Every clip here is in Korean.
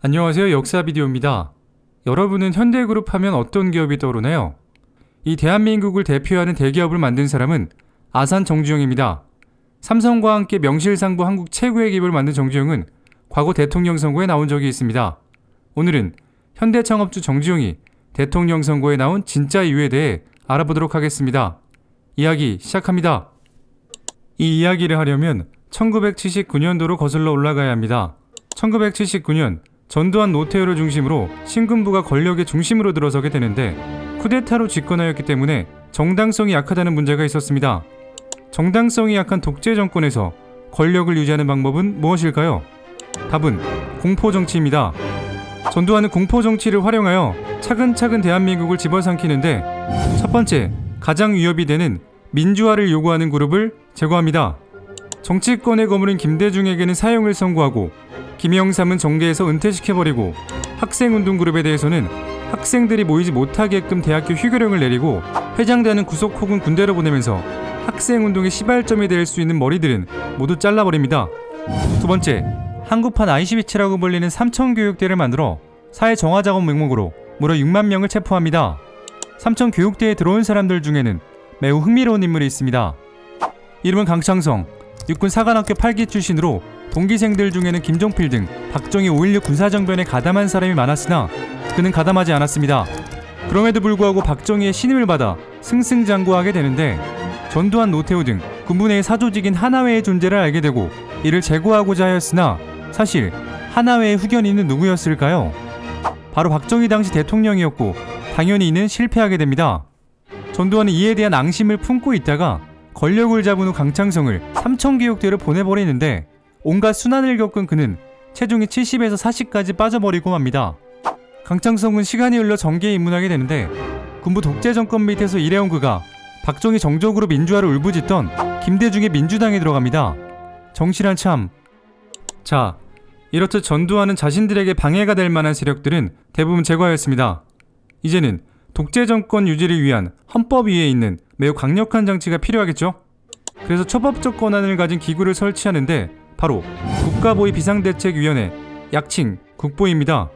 안녕하세요. 역사 비디오입니다. 여러분은 현대그룹 하면 어떤 기업이 떠오르나요? 이 대한민국을 대표하는 대기업을 만든 사람은 아산 정주영입니다. 삼성과 함께 명실상부 한국 최고의 기업을 만든 정주영은 과거 대통령 선거에 나온 적이 있습니다. 오늘은 현대 창업주 정주영이 대통령 선거에 나온 진짜 이유에 대해 알아보도록 하겠습니다. 이야기 시작합니다. 이 이야기를 하려면 1979년도로 거슬러 올라가야 합니다. 1979년 전두환 노태우를 중심으로 신군부가 권력의 중심으로 들어서게 되는데 쿠데타로 집권하였기 때문에 정당성이 약하다는 문제가 있었습니다. 정당성이 약한 독재 정권에서 권력을 유지하는 방법은 무엇일까요? 답은 공포 정치입니다. 전두환은 공포 정치를 활용하여 차근차근 대한민국을 집어삼키는데 첫 번째 가장 위협이 되는 민주화를 요구하는 그룹을 제거합니다. 정치권의 거물인 김대중에게는 사형을 선고하고 김영삼은 정계에서 은퇴시켜버리고 학생운동 그룹에 대해서는 학생들이 모이지 못하게끔 대학교 휴교령을 내리고 회장되는 구속 혹은 군대로 보내면서 학생운동의 시발점이 될 수 있는 머리들은 모두 잘라버립니다. 두 번째, 한국판 아이시비치라고 불리는 삼천교육대를 만들어 사회 정화 작업 명목으로 무려 6만 명을 체포합니다. 삼천교육대에 들어온 사람들 중에는 매우 흥미로운 인물이 있습니다. 이름은 강창성, 육군 사관학교 8기 출신으로 동기생들 중에는 김종필 등 박정희 5.16 군사정변에 가담한 사람이 많았으나 그는 가담하지 않았습니다. 그럼에도 불구하고 박정희의 신임을 받아 승승장구하게 되는데 전두환 노태우 등 군부 내의 사조직인 하나회의 존재를 알게 되고 이를 제거하고자 하였으나 사실 하나회의 후견인은 누구였을까요? 바로 박정희 당시 대통령이었고 당연히 이는 실패하게 됩니다. 전두환은 이에 대한 앙심을 품고 있다가 권력을 잡은 후 강창성을 삼천교육대로 보내버리는데 온갖 순환을 겪은 그는 체중이 70에서 40까지 빠져버리고 맙니다. 강창성은 시간이 흘러 정계에 입문하게 되는데 군부 독재 정권 밑에서 일해온 그가 박정희 정적으로 민주화를 울부짖던 김대중의 민주당에 들어갑니다. 정실한 참. 자, 이렇듯 전두환은 자신들에게 방해가 될 만한 세력들은 대부분 제거하였습니다. 이제는 독재 정권 유지를 위한 헌법 위에 있는 매우 강력한 장치가 필요하겠죠? 그래서 초법적 권한을 가진 기구를 설치하는데 바로 국가보위 비상대책위원회, 약칭 국보입니다.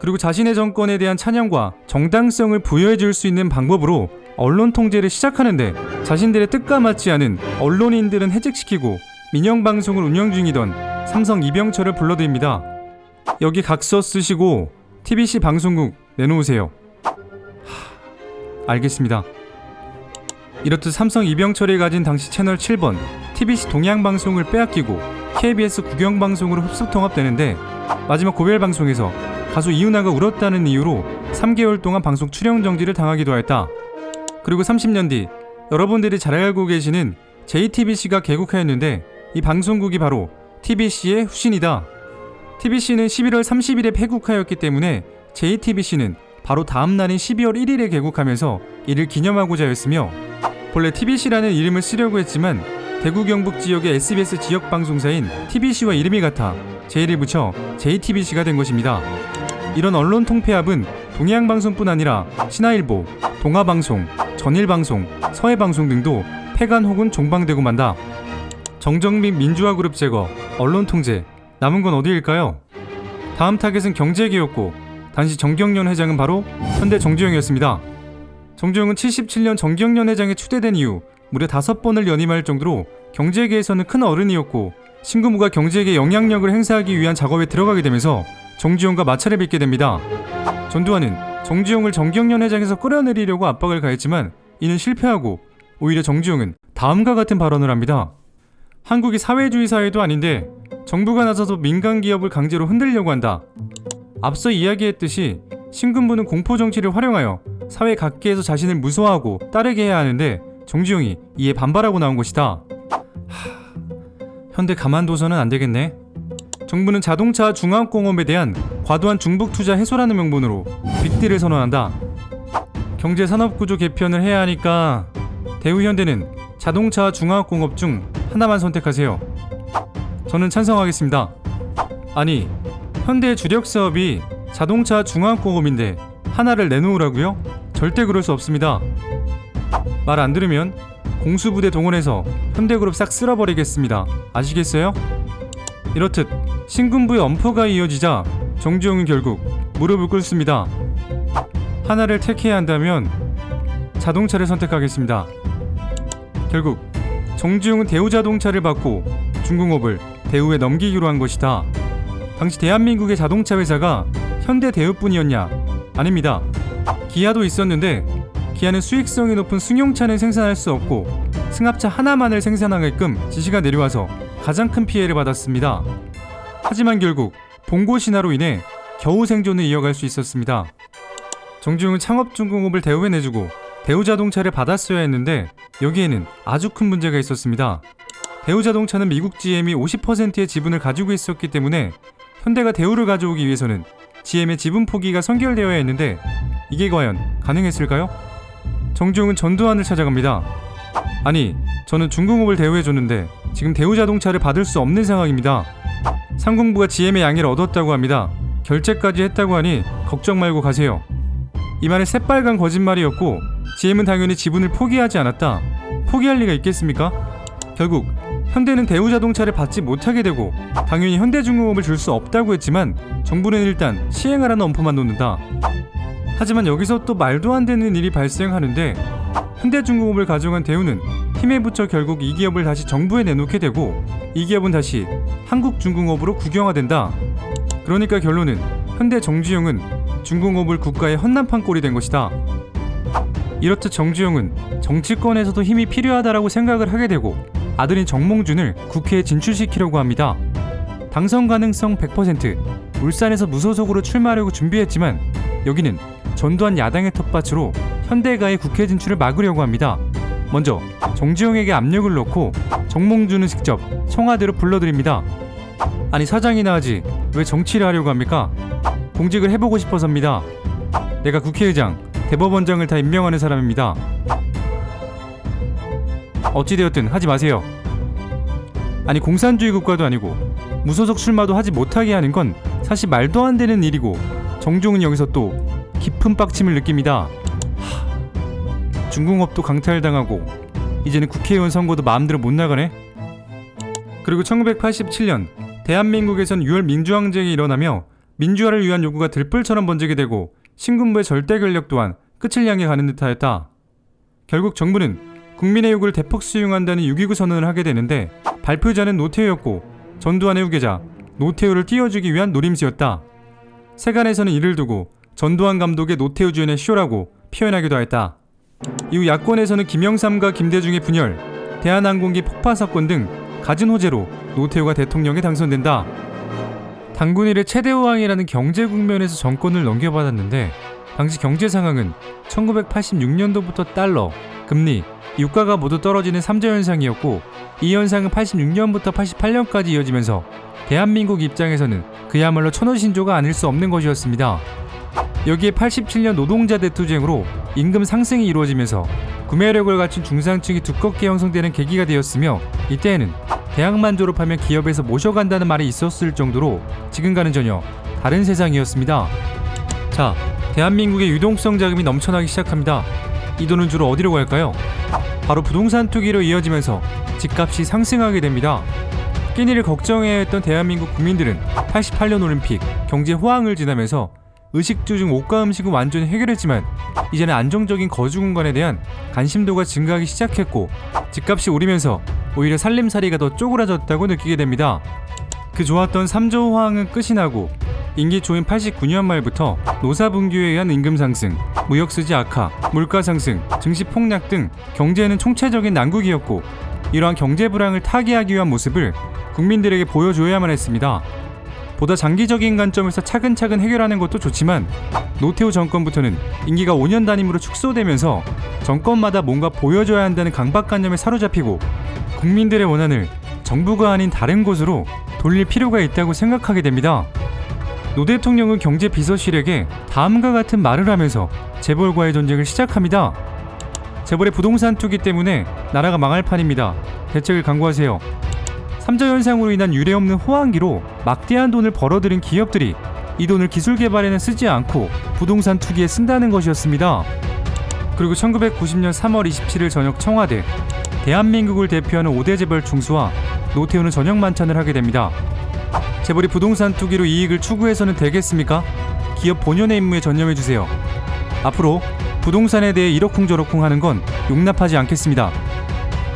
그리고 자신의 정권에 대한 찬양과 정당성을 부여해 줄 수 있는 방법으로 언론 통제를 시작하는데 자신들의 뜻과 맞지 않은 언론인들은 해직시키고 민영 방송을 운영 중이던 삼성 이병철을 불러드립니다. 여기 각서 쓰시고 TBC 방송국 내놓으세요. 하, 알겠습니다. 이렇듯 삼성 이병철이 가진 당시 채널 7번 TBC 동양방송을 빼앗기고 KBS 국영방송으로 흡수 통합되는데 마지막 고별 방송에서 가수 이윤아가 울었다는 이유로 3개월 동안 방송 출연 정지를 당하기도 했다. 그리고 30년 뒤 여러분들이 잘 알고 계시는 JTBC가 개국하였는데 이 방송국이 바로 TBC의 후신이다. TBC는 11월 30일에 폐국하였기 때문에 JTBC는 바로 다음 날인 12월 1일에 개국하면서 이를 기념하고자 했으며 본래 TBC라는 이름을 쓰려고 했지만 대구 경북 지역의 SBS 지역 방송사인 TBC와 이름이 같아 J를 붙여 JTBC가 된 것입니다. 이런 언론 통폐합은 동양방송뿐 아니라 신화일보, 동아방송, 전일방송, 서해방송 등도 폐간 혹은 종방되고 만다. 정정민 민주화 그룹 제거, 언론 통제, 남은 건 어디일까요? 다음 타겟은 경제계였고 당시 정경련 회장은 바로 현대 정주영이었습니다. 정주영은 77년 정경련 회장에 추대된 이후 무려 다섯 번을 연임할 정도로 경제계에서는 큰 어른이었고 신군부가 경제계에 영향력을 행사하기 위한 작업에 들어가게 되면서 정주영과 마찰을 빚게 됩니다. 전두환은 정주영을 정경련 회장에서 끌어내리려고 압박을 가했지만 이는 실패하고 오히려 정주영은 다음과 같은 발언을 합니다. 한국이 사회주의 사회도 아닌데 정부가 나서서 민간 기업을 강제로 흔들려고 한다. 앞서 이야기했듯이 신군부는 공포 정치를 활용하여 사회 각계에서 자신을 무서워하고 따르게 해야 하는데 정주영이 이에 반발하고 나온 것이다. 하... 현대 가만둬서는 안 되겠네. 정부는 자동차 중앙공업에 대한 과도한 중복 투자 해소라는 명분으로 빅딜을 선언한다. 경제 산업 구조 개편을 해야 하니까 대우현대는 자동차 중앙공업 중 하나만 선택하세요. 저는 찬성하겠습니다. 아니, 현대의 주력 사업이 자동차 중앙공업인데 하나를 내놓으라고요? 절대 그럴 수 없습니다. 말 안 들으면 공수부대 동원해서 현대그룹 싹 쓸어버리겠습니다. 아시겠어요? 이렇듯 신군부의 엄포가 이어지자 정주영은 결국 무릎을 꿇습니다. 하나를 택해야 한다면 자동차를 선택하겠습니다. 결국 정주영은 대우 자동차를 받고 중공업을 대우에 넘기기로 한 것이다. 당시 대한민국의 자동차 회사가 현대 대우뿐이었냐? 아닙니다. 기아도 있었는데 기아는 수익성이 높은 승용차는 생산할 수 없고 승합차 하나만을 생산하게끔 지시가 내려와서 가장 큰 피해를 받았습니다. 하지만 결국 봉고 신화로 인해 겨우 생존을 이어갈 수 있었습니다. 정주영은 창업중공업을 대우에 내주고 대우자동차를 받았어야 했는데 여기에는 아주 큰 문제가 있었습니다. 대우자동차는 미국 GM이 50%의 지분을 가지고 있었기 때문에 현대가 대우를 가져오기 위해서는 GM의 지분 포기가 선결되어야 했는데 이게 과연 가능했을까요? 정주영은 전두환을 찾아갑니다. 아니, 저는 중공업을 대우해 줬는데 지금 대우자동차를 받을 수 없는 상황입니다. 상공부가 GM의 양해를 얻었다고 합니다. 결제까지 했다고 하니 걱정 말고 가세요. 이 말은 새빨간 거짓말이었고 GM은 당연히 지분을 포기하지 않았다. 포기할 리가 있겠습니까? 결국 현대는 대우자동차를 받지 못하게 되고 당연히 현대중공업을 줄 수 없다고 했지만 정부는 일단 시행하라는 엄포만 놓는다. 하지만 여기서 또 말도 안 되는 일이 발생하는데 현대중공업을 가져간 대우는 힘에 붙여 결국 이 기업을 다시 정부에 내놓게 되고 이 기업은 다시 한국중공업으로 국영화된다. 그러니까 결론은 현대 정주영은 중공업을 국가의 헌납한 꼴이 된 것이다. 이렇듯 정주영은 정치권에서도 힘이 필요하다라고 생각을 하게 되고 아들인 정몽준을 국회에 진출시키려고 합니다. 당선 가능성 100%, 울산에서 무소속으로 출마하려고 준비했지만 여기는 전두환 야당의 텃밭으로 현대가의 국회 진출을 막으려고 합니다. 먼저 정주영에게 압력을 넣고 정몽준은 직접 청와대로 불러들입니다. 아니 사장이나 하지 왜 정치를 하려고 합니까? 공직을 해보고 싶어서입니다. 내가 국회의장, 대법원장을 다 임명하는 사람입니다. 어찌되었든 하지 마세요. 아니 공산주의 국가도 아니고 무소속 출마도 하지 못하게 하는 건 사실 말도 안 되는 일이고 정종은 여기서 또 깊은 빡침을 느낍니다. 하, 중공업도 강탈당하고 이제는 국회의원 선거도 마음대로 못 나가네. 그리고 1987년 대한민국에선 6월 민주항쟁이 일어나며 민주화를 위한 요구가 들불처럼 번지게 되고 신군부의 절대 권력 또한 끝을 향해 가는 듯하였다. 결국 정부는 국민의 요구를 대폭 수용한다는 6.29 선언을 하게 되는데 발표자는 노태우였고 전두환의 후계자 노태우를 띄워주기 위한 노림수였다. 세간에서는 이를 두고 전두환 감독의 노태우 주연의 쇼라고 표현하기도 했다. 이후 야권에서는 김영삼과 김대중의 분열, 대한항공기 폭파 사건 등 갖은 호재로 노태우가 대통령에 당선된다. 당군 일의 최대 호황이라는 경제 국면에서 정권을 넘겨받았는데 당시 경제 상황은 1986년도부터 달러, 금리, 유가가 모두 떨어지는 3자 현상이었고 이 현상은 86년부터 88년까지 이어지면서 대한민국 입장에서는 그야말로 천호신조가 아닐 수 없는 것이었습니다. 여기에 87년 노동자 대투쟁으로 임금 상승이 이루어지면서 구매력을 갖춘 중산층이 두껍게 형성되는 계기가 되었으며 이때에는 대학만 졸업하면 기업에서 모셔간다는 말이 있었을 정도로 지금과는 전혀 다른 세상이었습니다. 자, 대한민국의 유동성 자금이 넘쳐나기 시작합니다. 이 돈은 주로 어디로 갈까요? 바로 부동산 투기로 이어지면서 집값이 상승하게 됩니다. 끼니를 걱정해야 했던 대한민국 국민들은 88년 올림픽 경제 호황을 지나면서 의식주 중 옷과 음식은 완전히 해결했지만 이제는 안정적인 거주 공간에 대한 관심도가 증가하기 시작했고 집값이 오르면서 오히려 살림살이가 더 쪼그라졌다고 느끼게 됩니다. 그 좋았던 3조 호황은 끝이 나고 임기 초인 89년 말부터 노사 분규에 의한 임금 상승, 무역 수지 악화, 물가 상승, 증시 폭락 등 경제에는 총체적인 난국이었고 이러한 경제 불황을 타개하기 위한 모습을 국민들에게 보여줘야만 했습니다. 보다 장기적인 관점에서 차근차근 해결하는 것도 좋지만 노태우 정권부터는 임기가 5년 단임으로 축소되면서 정권마다 뭔가 보여줘야 한다는 강박관념에 사로잡히고 국민들의 원한을 정부가 아닌 다른 곳으로 돌릴 필요가 있다고 생각하게 됩니다. 노 대통령은 경제 비서실에게 다음과 같은 말을 하면서 재벌과의 전쟁을 시작합니다. 재벌의 부동산 투기 때문에 나라가 망할 판입니다. 대책을 강구하세요. 삼자 현상으로 인한 유례없는 호황기로 막대한 돈을 벌어들인 기업들이 이 돈을 기술 개발에는 쓰지 않고 부동산 투기에 쓴다는 것이었습니다. 그리고 1990년 3월 27일 저녁 청와대 대한민국을 대표하는 5대 재벌 중수와 노태우는 저녁 만찬을 하게 됩니다. 재벌이 부동산 투기로 이익을 추구해서는 되겠습니까? 기업 본연의 임무에 전념해 주세요. 앞으로 부동산에 대해 이러쿵저러쿵 하는 건 용납하지 않겠습니다.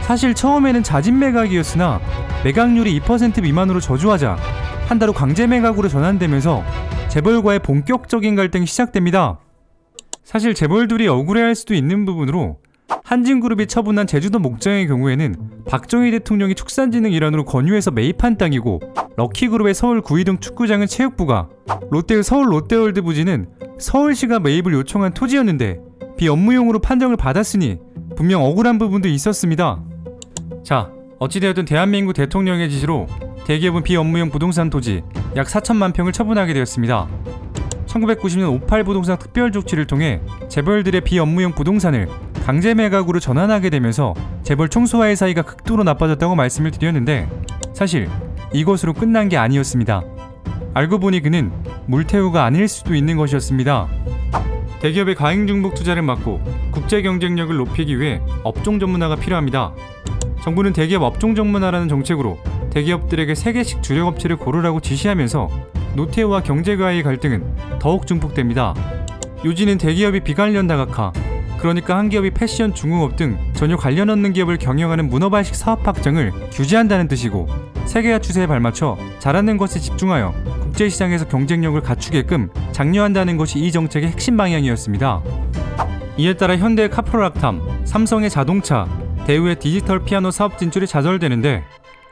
사실 처음에는 자진 매각이었으나 매각률이 2% 미만으로 저조하자 한 달 후 강제 매각으로 전환되면서 재벌과의 본격적인 갈등이 시작됩니다. 사실 재벌들이 억울해할 수도 있는 부분으로 한진그룹이 처분한 제주도 목장의 경우에는 박정희 대통령이 축산진흥 일환으로 권유해서 매입한 땅이고 럭키그룹의 서울 구이동 축구장은 체육부가 롯데의 서울 롯데월드 부지는 서울시가 매입을 요청한 토지였는데 비업무용으로 판정을 받았으니 분명 억울한 부분도 있었습니다. 자, 어찌되었든 대한민국 대통령의 지시로 대기업은 비업무용 부동산 토지 약 4천만 평을 처분하게 되었습니다. 1990년 58 부동산 특별 조치를 통해 재벌들의 비업무용 부동산을 강제 매각으로 전환하게 되면서 재벌 총수와의 사이가 극도로 나빠졌다고 말씀을 드렸는데 사실 이것으로 끝난 게 아니었습니다. 알고 보니 그는 물태우가 아닐 수도 있는 것이었습니다. 대기업의 가행 중복 투자를 막고 국제 경쟁력을 높이기 위해 업종 전문화가 필요합니다. 정부는 대기업 업종 전문화라는 정책으로 대기업들에게 3개씩 주력 업체를 고르라고 지시하면서 노태우와 경제가의 갈등은 더욱 증폭됩니다. 요지는 대기업이 비관련 다각화, 그러니까 한 기업이 패션, 중공업 등 전혀 관련 없는 기업을 경영하는 문어발식 사업 확장을 규제한다는 뜻이고 세계화 추세에 발맞춰 잘하는 것에 집중하여 국제시장에서 경쟁력을 갖추게끔 장려한다는 것이 이 정책의 핵심 방향이었습니다. 이에 따라 현대의 카프로락탐, 삼성의 자동차, 대우의 디지털 피아노 사업 진출이 좌절되는데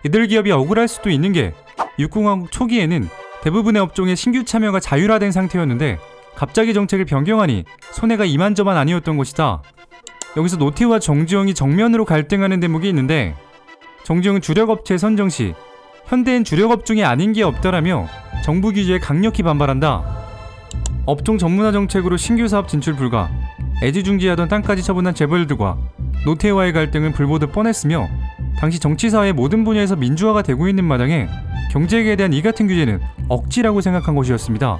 이들 기업이 억울할 수도 있는 게 육공화국 초기에는 대부분의 업종의 신규 참여가 자율화된 상태였는데 갑자기 정책을 변경하니 손해가 이만저만 아니었던 것이다. 여기서 노태우와 정주영이 정면으로 갈등하는 대목이 있는데 정주영은 주력업체 선정 시 현대엔 주력업종이 아닌 게 없다라며 정부 규제에 강력히 반발한다. 업종 전문화 정책으로 신규 사업 진출 불가, 애지중지하던 땅까지 처분한 재벌들과 노태우와의 갈등은 불보듯 뻔했으며 당시 정치사회 모든 분야에서 민주화가 되고 있는 마당에 경제계에 대한 이 같은 규제는 억지라고 생각한 것이었습니다.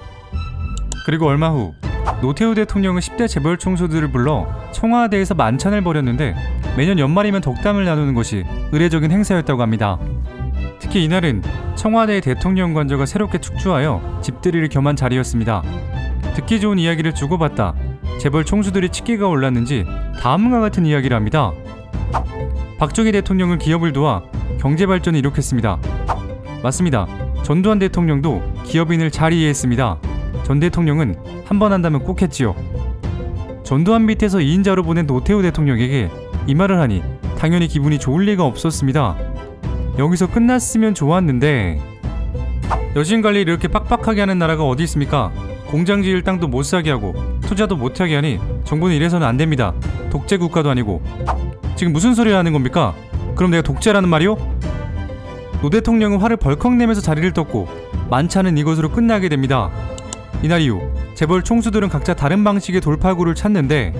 그리고 얼마 후 노태우 대통령은 10대 재벌 총수들을 불러 청와대에서 만찬을 벌였는데 매년 연말이면 덕담을 나누는 것이 의례적인 행사였다고 합니다. 특히 이날은 청와대의 대통령 관저가 새롭게 축주하여 집들이를 겸한 자리였습니다. 듣기 좋은 이야기를 주고받다 재벌 총수들이 치기가 올랐는지 다음과 같은 이야기를 합니다. 박정희 대통령은 기업을 도와 경제 발전을 이룩했습니다. 맞습니다. 전두환 대통령도 기업인을 잘 이해했습니다. 전 대통령은 한 번 한다면 꼭 했지요. 전두환 밑에서 2인자로 보낸 노태우 대통령에게 이 말을 하니 당연히 기분이 좋을 리가 없었습니다. 여기서 끝났으면 좋았는데 여신 관리를 이렇게 빡빡하게 하는 나라가 어디 있습니까? 공장 지을 땅도 못 사게 하고 투자도 못 하게 하니 정부는 이래서는 안 됩니다. 독재 국가도 아니고 지금 무슨 소리를 하는 겁니까? 그럼 내가 독재라는 말이요? 노 대통령은 화를 벌컥 내면서 자리를 떴고 만찬은 이것으로 끝나게 됩니다. 이날 이후 재벌 총수들은 각자 다른 방식의 돌파구를 찾는데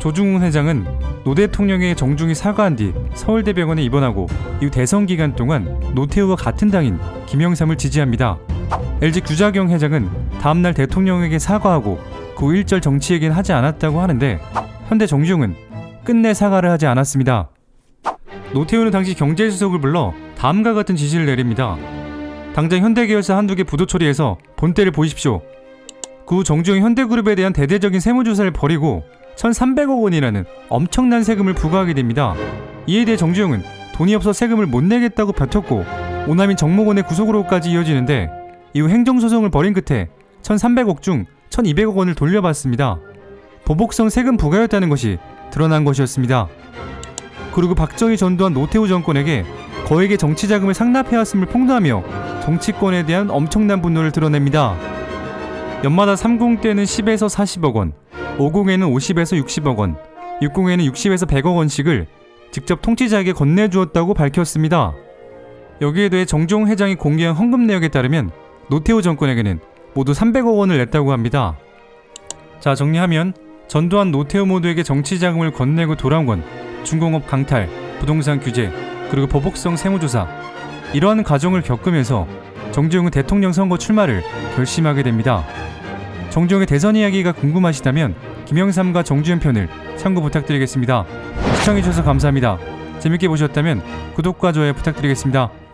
조중훈 회장은 노 대통령의 정중히 사과한 뒤 서울대병원에 입원하고 이후 대선 기간 동안 노태우와 같은 당인 김영삼을 지지합니다. LG 규자경 회장은 다음날 대통령에게 사과하고 그 일절 정치 얘기는 하지 않았다고 하는데 현대 정중은 끝내 사과를 하지 않았습니다. 노태우는 당시 경제수석을 불러 다음과 같은 지시를 내립니다. 당장 현대계열사 한두 개 부도 처리해서 본때를 보십시오. 그 후 정주영 현대그룹에 대한 대대적인 세무조사를 벌이고 1,300억 원이라는 엄청난 세금을 부과하게 됩니다. 이에 대해 정주영은 돈이 없어 세금을 못 내겠다고 버텼고 오남인 정모건의 구속으로까지 이어지는데 이후 행정소송을 벌인 끝에 1,300억 중 1,200억 원을 돌려받습니다. 보복성 세금 부과였다는 것이 드러난 것이었습니다. 그리고 박정희 전두환 노태우 정권에게 거액의 정치 자금을 상납해왔음을 폭로하며 정치권에 대한 엄청난 분노를 드러냅니다. 연마다 30 때는 10에서 40억 원, 50에는 50에서 60억 원, 60에는 60에서 100억 원씩을 직접 통치자에게 건네주었다고 밝혔습니다. 여기에 대해 정종 회장이 공개한 헌금 내역에 따르면 노태우 정권에게는 모두 300억 원을 냈다고 합니다. 자 정리하면 전두환 노태우 모두에게 정치 자금을 건네고 돌아온 건 중공업 강탈, 부동산 규제, 그리고 보복성 세무조사 이러한 과정을 겪으면서 정주영은 대통령 선거 출마를 결심하게 됩니다. 정주영의 대선 이야기가 궁금하시다면 김영삼과 정주영 편을 참고 부탁드리겠습니다. 시청해주셔서 감사합니다. 재밌게 보셨다면 구독과 좋아요 부탁드리겠습니다.